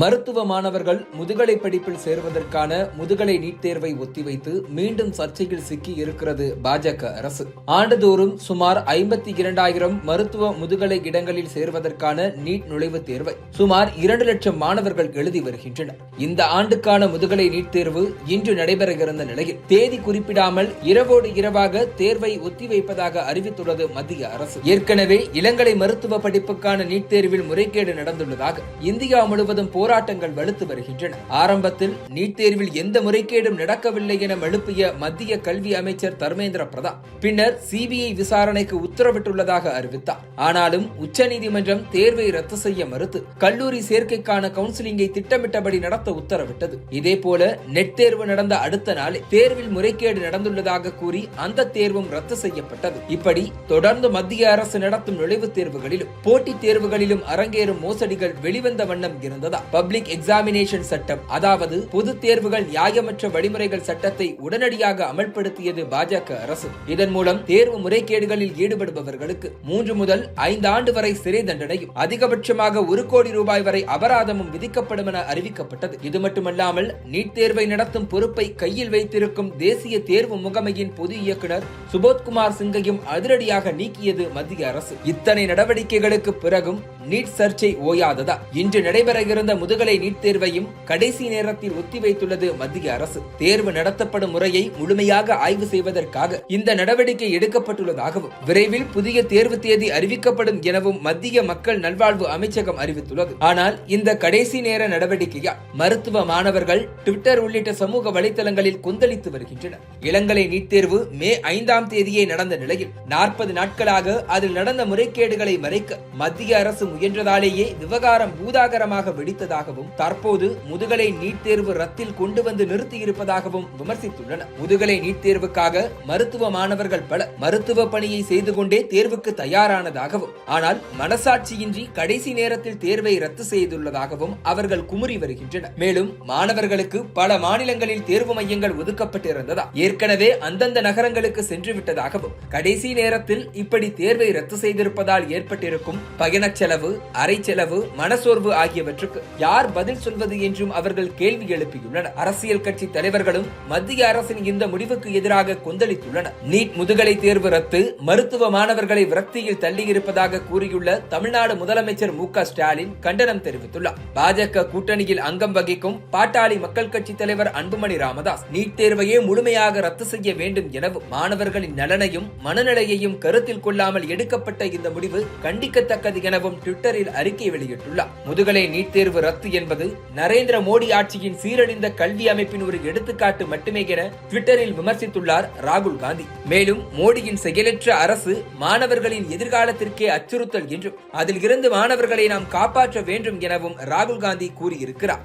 மருத்துவ மாணவர்கள் முதுகலை படிப்பில் சேர்வதற்கான முதுகலை நீட் தேர்வை ஒத்திவைத்து மீண்டும் சர்ச்சையில் சிக்கி இருக்கிறது பாஜக அரசு. ஆண்டுதோறும் சுமார் ஐம்பத்தி இரண்டாயிரம் மருத்துவ முதுகலை இடங்களில் சேர்வதற்கான நீட் நுழைவுத் தேர்வை சுமார் இரண்டு லட்சம் மாணவர்கள் எழுதி வருகின்றனர். இந்த ஆண்டுக்கான முதுகலை நீட் தேர்வு இன்று நடைபெற இருந்த நிலையில் தேதி குறிப்பிடாமல் இரவோடு இரவாக தேர்வை ஒத்திவைப்பதாக அறிவித்துள்ளது மத்திய அரசு. ஏற்கனவே இளங்கலை மருத்துவ படிப்புக்கான நீட் தேர்வில் முறைகேடு நடந்துள்ளதாக இந்தியா முழுவதும் போராட்டங்கள் வலுத்து வருகின்றன. ஆரம்பத்தில் நீட் தேர்வில் எந்த முறைகேடும் நடக்கவில்லை என எழுப்பிய மத்திய கல்வி அமைச்சர் தர்மேந்திர பிரதான் பின்னர் சிபிஐ விசாரணைக்கு உத்தரவிட்டுள்ளதாக அறிவித்தார். ஆனாலும் உச்சநீதிமன்றம் தேர்வை ரத்து செய்ய மறுத்து கல்லூரி சேர்க்கைக்கான கவுன்சிலிங்கை திட்டமிட்டபடி நடத்த உத்தரவிட்டது. இதேபோல நெட் தேர்வு நடந்த அடுத்த நாளே தேர்வில் முறைகேடு நடந்துள்ளதாக கூறி அந்த தேர்வும் ரத்து செய்யப்பட்டது. இப்படி தொடர்ந்து மத்திய அரசு நடத்தும் நுழைவுத் தேர்வுகளிலும் போட்டித் தேர்வுகளிலும் அரங்கேறும் மோசடிகள் வெளிவந்த வண்ணம் இருந்ததா? பப்ளிக் எக்ஸாமினேஷன் சட்டம். அதாவது பொது தேர்வுகள் நியாயமற்ற வழிமுறைகள் சட்டத்தை உடனடியாக அமல்படுத்தியது பாஜக அரசு. இதன் மூலம் தேர்வு முறைகேடுகளில் ஈடுபடுபவர்களுக்கு மூன்று முதல் ஐந்து ஆண்டு வரை சிறை தண்டனையும் அதிகபட்சமாக ஒரு கோடி ரூபாய் வரை அபராதமும் விதிக்கப்படும் என அறிவிக்கப்பட்டது. இது மட்டுமல்லாமல் நீட் தேர்வை நடத்தும் பொறுப்பை கையில் வைத்திருக்கும் தேசிய தேர்வு முகமையின் பொது இயக்குனர் சுபோத்குமார் சிங்கையும் அதிரடியாக நீக்கியது மத்திய அரசு. இத்தனை நடவடிக்கைகளுக்கு பிறகும் நீட் சர்ச்சை ஓயாததா? இன்று நடைபெற இருந்த முதுகலை நீட் தேர்வையும் கடைசி நேரத்தில் ஒத்திவைத்துள்ளது மத்திய அரசு. தேர்வு நடத்தப்படும் முறையை முழுமையாக ஆய்வு செய்வதற்காக இந்த நடவடிக்கை எடுக்கப்பட்டுள்ளதாகவும் விரைவில் புதிய தேர்வு தேதி அறிவிக்கப்படும் எனவும் மத்திய மக்கள் நல்வாழ்வு அமைச்சகம் அறிவித்துள்ளது. ஆனால் இந்த கடைசி நேர நடவடிக்கையால் மருத்துவ மாணவர்கள் ட்விட்டர் உள்ளிட்ட சமூக வலைதளங்களில் கொந்தளித்து வருகின்றனர். இளங்கலை நீட் தேர்வு மே ஐந்தாம் தேதியே நடந்த நிலையில் நாற்பது நாட்களாக அதில் நடந்த முறைகேடுகளை மறைக்க மத்திய அரசு முயன்றதாலேயே விவகாரம் பூதாகரமாக வெடித்ததாகவும் தற்போது முதுகலை நீட் தேர்வு ரத்தில் கொண்டு வந்து நிறுத்தியிருப்பதாகவும் விமர்சித்துள்ளனர். முதுகலை நீட் தேர்வுக்காக மருத்துவ மாணவர்கள் பல மருத்துவ பணியை செய்து கொண்டே தேர்வுக்கு தயாரானதாகவும் ஆனால் மனசாட்சியின்றி கடைசி நேரத்தில் தேர்வை ரத்து செய்துள்ளதாகவும் அவர்கள் குமுறி வருகின்றனர். மேலும் மாணவர்களுக்கு பல மாநிலங்களில் தேர்வு மையங்கள் ஒதுக்கப்பட்டிருந்ததா ஏற்கனவே அந்தந்த நகரங்களுக்கு சென்று விட்டதாகவும் கடைசி நேரத்தில் இப்படி தேர்வை ரத்து செய்திருப்பதால் ஏற்பட்டிருக்கும் பயணச் செலவு அரை செலவு மனசோர்வு ஆகியவற்றுக்கு யார் பதில் சொல்வது என்றும் அவர்கள் கேள்வி எழுப்பியுள்ளனர். அரசியல் கட்சி தலைவர்களும் மத்திய அரசின் இந்த முடிவுக்கு எதிராக கொந்தளித்துள்ளனர். நீட் முதுகலை தேர்வு ரத்து மருத்துவ மாணவர்களை விரக்தியில் தள்ளியிருப்பதாக கூறியுள்ள தமிழ்நாடு முதலமைச்சர் மு க ஸ்டாலின் கண்டனம் தெரிவித்துள்ளார். பாஜக கூட்டணியில் அங்கம் வகிக்கும் பாட்டாளி மக்கள் கட்சி தலைவர் அன்புமணி ராமதாஸ் நீட் தேர்வையே முழுமையாக ரத்து செய்ய வேண்டும் எனவும் மாணவர்களின் நலனையும் மனநிலையையும் கருத்தில் கொள்ளாமல் எடுக்கப்பட்ட இந்த முடிவு கண்டிக்கத்தக்கது எனவும் ட்விட்டரில் அறிக்கை வெளியிட்டுள்ளார். முதுகலை நீட் தேர்வு ரத்து என்பது நரேந்திர மோடி ஆட்சியின் சீரழிந்த கல்வி அமைப்பின் ஒரு எடுத்துக்காட்டு மட்டுமே என ட்விட்டரில் விமர்சித்துள்ளார் ராகுல் காந்தி. மேலும் மோடியின் செயலற்ற அரசு மாணவர்களின் எதிர்காலத்திற்கே அச்சுறுத்தல் என்றும் அதில் இருந்து மாணவர்களை நாம் காப்பாற்ற வேண்டும் எனவும் ராகுல் காந்தி கூறியிருக்கிறார்.